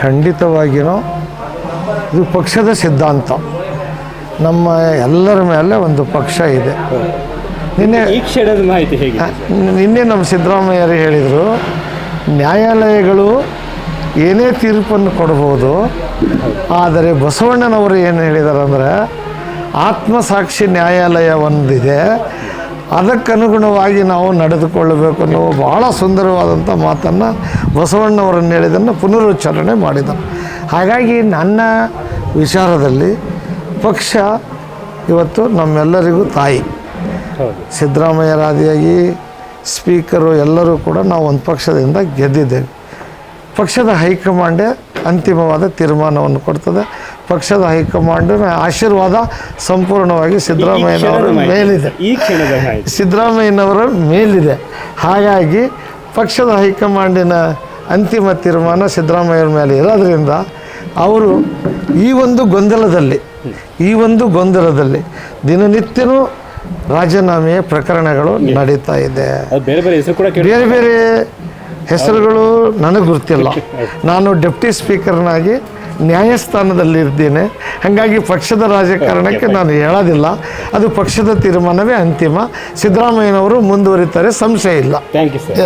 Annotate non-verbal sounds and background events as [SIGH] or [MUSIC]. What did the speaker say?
ಖಂಡಿತವಾಗಿಯೂ ಇದು ಪಕ್ಷದ ಸಿದ್ಧಾಂತ. ನಮ್ಮ ಎಲ್ಲರ ಮೇಲೆ ಒಂದು ಪಕ್ಷ ಇದೆ. ನಿನ್ನೆ ಮಾಹಿತಿ ಹೇಗೆ? ನಿನ್ನೆ ನಮ್ಮ ಸಿದ್ದರಾಮಯ್ಯರು ಹೇಳಿದರು ನ್ಯಾಯಾಲಯಗಳು ಏನೇ ತೀರ್ಪನ್ನು ಕೊಡ್ಬೋದು ಆದರೆ ಬಸವಣ್ಣನವರು ಏನು ಹೇಳಿದ್ದಾರೆ ಅಂದರೆ ಆತ್ಮಸಾಕ್ಷಿ ನ್ಯಾಯಾಲಯ ಒಂದಿದೆ ಅದಕ್ಕನುಗುಣವಾಗಿ ನಾವು ನಡೆದುಕೊಳ್ಳಬೇಕು ಅನ್ನೋ ಭಾಳ ಸುಂದರವಾದಂಥ ಮಾತನ್ನು ಬಸವಣ್ಣವರನ್ನು ಹೇಳಿದ್ದನ್ನು ಪುನರುಚ್ಚಾರಣೆ ಮಾಡಿದರು. ಹಾಗಾಗಿ ನನ್ನ ವಿಚಾರದಲ್ಲಿ ಪಕ್ಷ ಇವತ್ತು ನಮ್ಮೆಲ್ಲರಿಗೂ ತಾಯಿ. ಸಿದ್ದರಾಮಯ್ಯರಾದಿಯಾಗಿ ಸ್ಪೀಕರು ಎಲ್ಲರೂ ಕೂಡ ನಾವು ಒಂದು ಪಕ್ಷದಿಂದ ಗೆದ್ದಿದ್ದೇವೆ. ಪಕ್ಷದ ಹೈಕಮಾಂಡೇ ಅಂತಿಮವಾದ ತೀರ್ಮಾನವನ್ನು ಕೊಡ್ತದೆ. ಪಕ್ಷದ ಹೈಕಮಾಂಡಿನ ಆಶೀರ್ವಾದ ಸಂಪೂರ್ಣವಾಗಿ ಸಿದ್ದರಾಮಯ್ಯನವರ. ಮೇಲಿದೆ. ಸಿದ್ದರಾಮಯ್ಯನವರ ಮೇಲಿದೆ. ಹಾಗಾಗಿ ಪಕ್ಷದ ಹೈಕಮಾಂಡಿನ ಅಂತಿಮ ತೀರ್ಮಾನ ಸಿದ್ದರಾಮಯ್ಯರ ಮೇಲೆ ಇರೋದ್ರಿಂದ ಅವರು ಈ ಒಂದು ಗೊಂದಲದಲ್ಲಿ ಈ ಒಂದು ಗೊಂದಲದಲ್ಲಿ ದಿನನಿತ್ಯನೂ ರಾಜೀನಾಮೆಯ ಪ್ರಕರಣಗಳು ನಡೀತಾ ಇದೆ. ಬೇರೆ ಬೇರೆ ಹೆಸರು ಕೂಡ ಕೇಳಿ. ಬೇರೆ ಬೇರೆ ಹೆಸರುಗಳು ನನಗೆ ಗೊತ್ತಿಲ್ಲ. [LAUGHS] ನಾನು ಡೆಪ್ಟಿ ಸ್ಪೀಕರ್ನಾಗಿ ನ್ಯಾಯಸ್ಥಾನದಲ್ಲಿದ್ದೇನೆ. ಹಾಗಾಗಿ ಪಕ್ಷದ ರಾಜಕಾರಣಕ್ಕೆ ನಾನು ಹೇಳೋದಿಲ್ಲ. ಅದು ಪಕ್ಷದ ತೀರ್ಮಾನವೇ ಅಂತಿಮ. ಸಿದ್ದರಾಮಯ್ಯನವರು ಮುಂದುವರಿತಾರೆ ಸಂಶಯ ಇಲ್ಲ. Thank you sir